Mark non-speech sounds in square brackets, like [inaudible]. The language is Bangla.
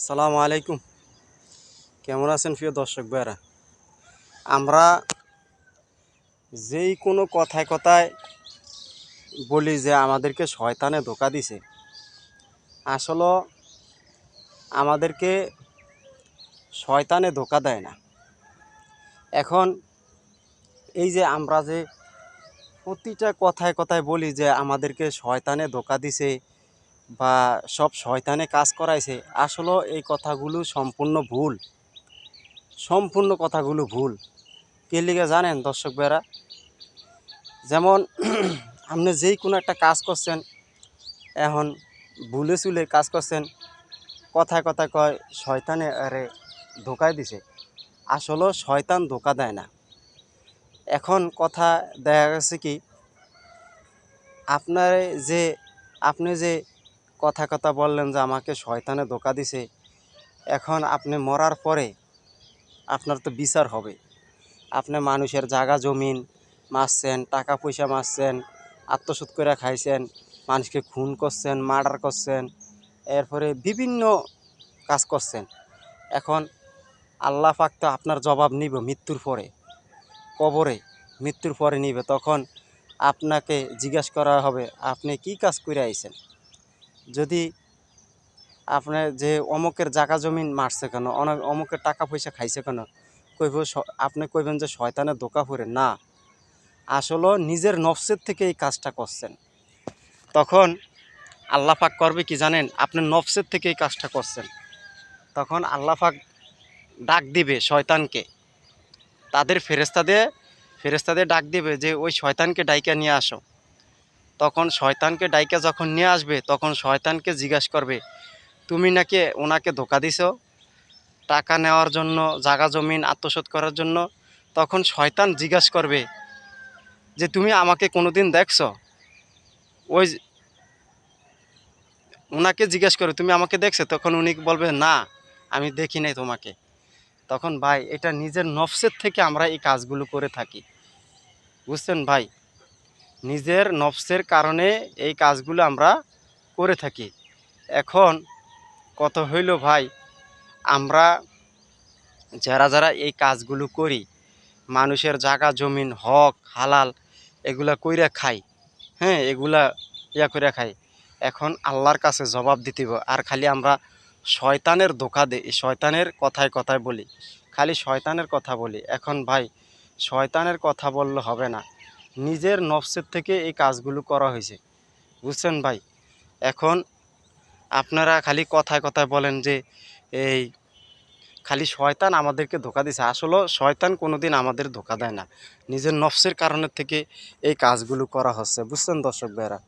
আসসালামু আলাইকুম। কেমন আছেন প্রিয় দর্শক ভাইরা আমরা যেই কোনো কথায় কথায় বলি যে আমাদেরকে শয়তানে ধোকা দিছে, আসলে আমাদেরকে শয়তানে ধোকা দেয় না। এখন এই যে আমরা যে প্রতিটা কথায় কথায় বলি যে আমাদেরকে শয়তানে ধোকা দিছে বা সব শয়তানে কাজ করাইছে আসলে এই কথাগুলো সম্পূর্ণ ভুল। সম্পূর্ণ কথাগুলো ভুল। কে লিগে জানেন দর্শক ভাইরা যেমন [clears throat] আপনি যেই কোনো একটা কাজ করছেন, এখন ভুলে চুলে কাজ করছেন, কথায় কথায় কয়, শয়তানে আরে ধোকায় দিছে। আসলে শয়তান ধোকা দেয় না। এখন কথা দেখা গেছে কি, আপনার যে, আপনি যে কথা কথা বললেন যে আমাকে শয়তানে ধোকা দিছে। এখন আপনি মরার পরে আপনার তো বিচার হবে। আপনি মানুষের জায়গা জমিন মারছেন, টাকা পয়সা মারছেন আত্মসুদ করে খাইছেন, মানুষকে খুন করছেন, মার্ডার করছেন, এরপরে বিভিন্ন কাজ করছেন। এখন আল্লাহ পাক তো আপনার জবাব নিব মৃত্যুর পরে, কবরে মৃত্যুর পরে নিবে। তখন আপনাকে জিজ্ঞেস করা হবে, আপনি কি কাজ করে আইছেন? যদি আপনার যে অমুকের জায়গা জমিন মারছে কেন অমুকের টাকা পয়সা খাইছে কেন, কইব আপনি কইবেন যে শয়তানের ধোকা পড়ে না, আসলে নিজের নফসের থেকে এই কাজটা করছেন। তখন আল্লাহ পাক করবে কি জানেন? আপনি নফসের থেকে এই কাজটা করছেন। তখন আল্লাহ পাক ডাক দিবে শয়তানকে। তাদের ফেরেস্তা দিয়ে ফেরেস্তা দিয়ে ডাক দিবে যে, ওই শয়তানকে ডাইকা নিয়ে আসো। তখন শয়তানকে ডাইকা যখন নিয়ে আসবে, তখন শয়তানকে জিজ্ঞাসা করবে, তুমি নাকি ওনাকে ধোকা দিছো? টাকা নেওয়ার জন্য, জাগা জমিন আত্মসাৎ করার জন্য? তখন শয়তান জিজ্ঞাসা করবে, যে তুমি আমাকে কোনোদিন দেখছ? ওই ওনাকে জিজ্ঞেস করবে, তুমি আমাকে দেখছ? তখন উনি বলবে, না, আমি দেখি নাই তোমাকে। তখন, ভাই, এটা নিজের নফসের থেকে আমরা এই কাজগুলো করে থাকি। বুঝছেন, ভাই? নিজের নফসের কারণে এই কাজগুলো আমরা করে থাকি। এখন কত হইল ভাই, আমরা যারা যারা এই কাজগুলো করি, মানুষের জায়গা, জমিন, হক, হালাল, এগুলা কইরা খাই হ্যাঁ এগুলা ইয়া করে খাই। এখন আল্লাহর কাছে জবাব দিতে আর খালি আমরা শয়তানের ধোকা দিই শয়তানের কথায় কথায় বলি, খালি শয়তানের কথা বলি। এখন ভাই, শয়তানের কথা বললে হবে না। নিজের নফসের থেকে এই কাজগুলো করা হয়েছে। বুঝছেন ভাই? এখন আপনারা খালি কথায় কথায় বলেন যে, এই, খালি শয়তান আমাদেরকে ধোকা দিছে। আসলে শয়তান কোনো দিন আমাদের ধোকা দেয় না। নিজের নফসের কারণের থেকে এই কাজগুলো করা হচ্ছে। বুঝছেন দর্শক ভাইরা